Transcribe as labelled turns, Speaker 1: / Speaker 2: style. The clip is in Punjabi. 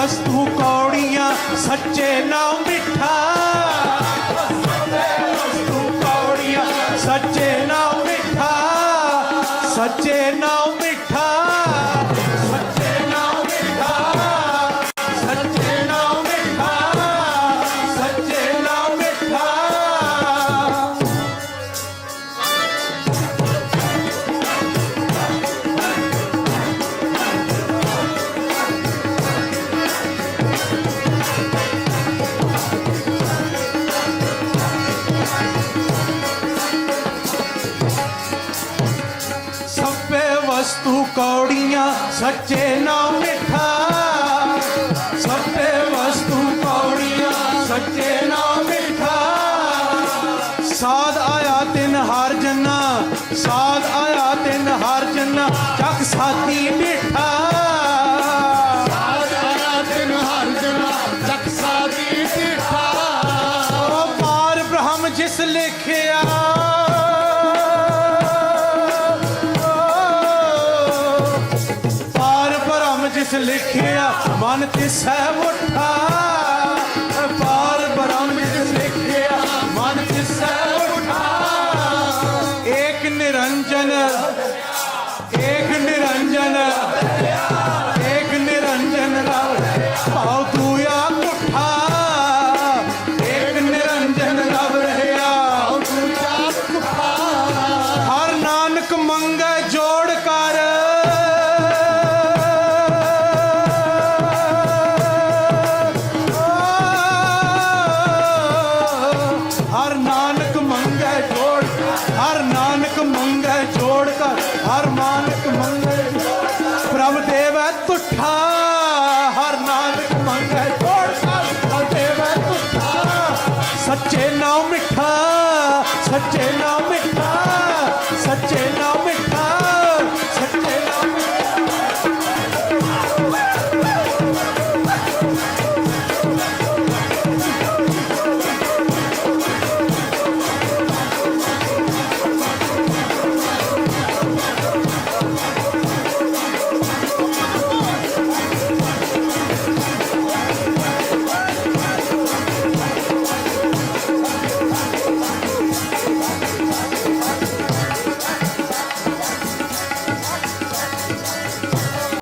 Speaker 1: ਵਸਤੂ ਕੌੜੀਆਂ ਸੱਚੇ ਨਾਮ ਮਿੱਠਾ ਸੱਚੇ ਵਸਤੂ ਕੌੜੀਆਂ ਸੱਚੇ ਨਾਮ ਮਿੱਠਾ ਸੱਚੇ ਨਾਮ ਤੂੰ ਕੌੜੀਆਂ ਸੱਚੇ ਨਾਮ ਮਿੱਠਾ ਸਭੇ ਵਸਤੂ ਕੌੜੀਆਂ ਸੱਚੇ ਨਾਮ ਮਿੱਠਾ ਸਾਧ ਆਇਆ ਤਿੰਨ ਹਰ ਜਨਾ, ਸਾਧ ਆਇਆ ਤਿੰਨ ਹਰ ਜਨਾ, ਚੱਕ ਸਾਥੀ ਮਿੱਠਾ ਜਿਸ ਲਿਖਿਆ। ਹੇਠ ਲਿਖਿਆ, ਮਨ ਤਿਸੈ ਮੁਠਾ ਪਾਰ ਬ੍ਰਹਮ ਲਿਖਿਆ, ਮਨ ਤਿਸੈ ਮੁਠਾ ਏਕ ਨਿਰੰਜਨ ਏਕ ਨਿਰੰਜਨ ਏਕ ਨਿਰੰਜਨ ਰਾਮ ਭਾਉ ਏਕ ਨਿਰੰਜਨ ਰਵ ਰਹਿਆ ਹਰ ਨਾਨਕ ਮੰਗਲ ਨਾਨਕ ਮੰਗੈ ਛੋੜ ਹਰ ਨਾਨਕ ਮੰਗੈ ਛੋੜ ਕਰ, ਹਰ ਨਾਨਕ ਮੰਗੈ ਪ੍ਰਭ ਦੇਵ ਤੁਠਾ, ਹਰ ਨਾਨਕ ਮੰਗੈ ਛੋੜ ਕਰ। ਪ੍ਰਭ ਦੇਵ ਤੁਠਾ, ਸੱਚੇ ਨਾਮ ਮਿੱਠਾ, ਸੱਚੇ ਨਾਮ